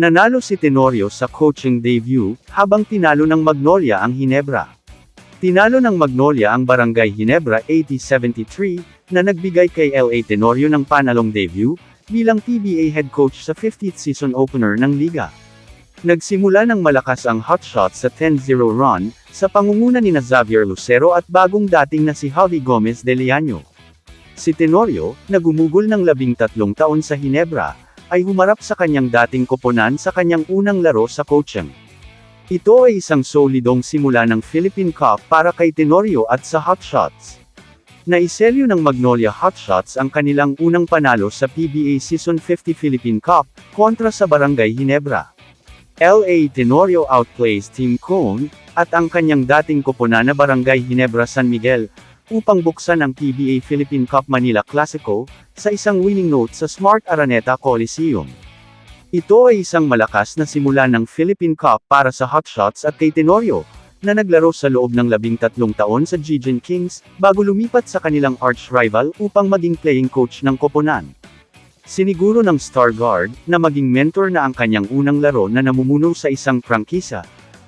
Nanalo si Tenorio sa coaching debut, habang tinalo ng Magnolia ang Hinebra. Tinalo ng Magnolia ang Barangay Hinebra 8073, na nagbigay kay LA Tenorio ng panalong debut, bilang PBA head coach sa 50th season opener ng liga. Nagsimula ng malakas ang hotshots sa 10-0 run, sa pangunguna ni na Xavier Lucero at bagong dating na si Javi Gomez de Leaño. Si Tenorio, na gumugol ng labing tatlong taon sa Hinebra, ay humarap sa kanyang dating koponan sa kanyang unang laro sa coaching. Ito ay isang solidong simula ng Philippine Cup para kay Tenorio at sa Hotshots. Naiselyo ng Magnolia Hotshots ang kanilang unang panalo sa PBA Season 50 Philippine Cup, kontra sa Barangay Hinebra. LA Tenorio outplays Team Cone, at ang kanyang dating koponan na Barangay Hinebra San Miguel, upang buksan ang PBA Philippine Cup Manila Classico, sa isang winning note sa Smart Araneta Coliseum. Ito ay isang malakas na simula ng Philippine Cup para sa Hotshots at kay Tenorio, na naglaro sa loob ng labing tatlong taon sa Gigan Kings, bago lumipat sa kanilang arch rival upang maging playing coach ng koponan. Siniguro ng Star Guard, na maging mentor na ang kanyang unang laro na namumuno sa isang prangkisa,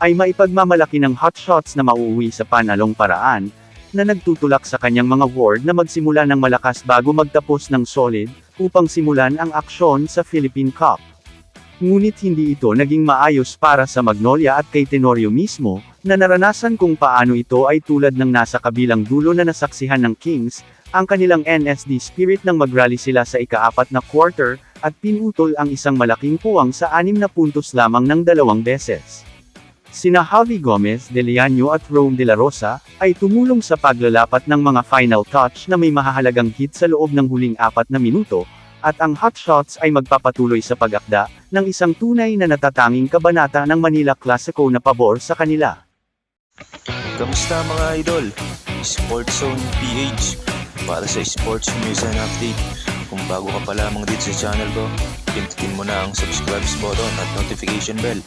ay maipagmamalaki ng hotshots na mauuwi sa panalong paraan, na nagtutulak sa kanyang mga ward na magsimula ng malakas bago magtapos ng solid, upang simulan ang aksyon sa Philippine Cup. Ngunit hindi ito naging maayos para sa Magnolia at kay Tenorio mismo, na naranasan kung paano ito ay tulad ng nasa kabilang dulo na nasaksihan ng Kings, ang kanilang NSD spirit nang magrally sila sa ikaapat na quarter, at pinutol ang isang malaking puwang sa anim na puntos lamang ng dalawang beses. Sina Javi Gomez de Leaño at Rome de la Rosa, ay tumulong sa paglalapat ng mga final touch na may mahahalagang hit sa loob ng huling apat na minuto, at ang hotshots ay magpapatuloy sa pag-akda, ng isang tunay na natatanging kabanata ng Manila Classico na pabor sa kanila. Kamusta mga idol? Sports Zone PH para sa sports news and update. Kung bago ka pa lamang dito sa channel ko, pindutin mo na ang subscribe button at notification bell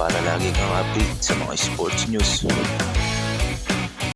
para lagi kang update sa mga sports news.